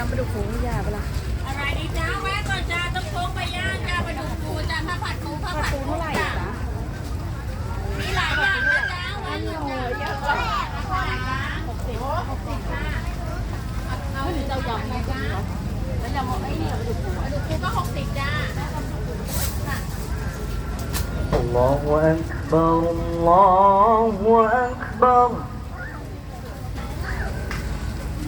ำปลาดุกฟูยาเปล่า อะไรดีจ้าแวะก่อนจ้าต้องโค้งไปย่างจ้าไปดูปูจ้าข้าวผัดปูข้าว ปลา ผัด ปู ปู เท่าไหร่ จ้า จ๊ะ มีหลายอย่างนะจ้าแวะก่อนจ้าเยอะจ้าหกสิบหกสิบค่ะเอาหรือเรายำนะจ้าแล้วยำไอ้นี่ปลาดุกปูปลาดุกปูก็หกสิบจ้า الله أكبر الله أكبر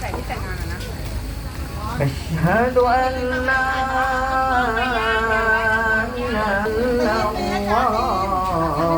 ใส่ที่แต่งงานนะ أشهد أن لا إله إلا الله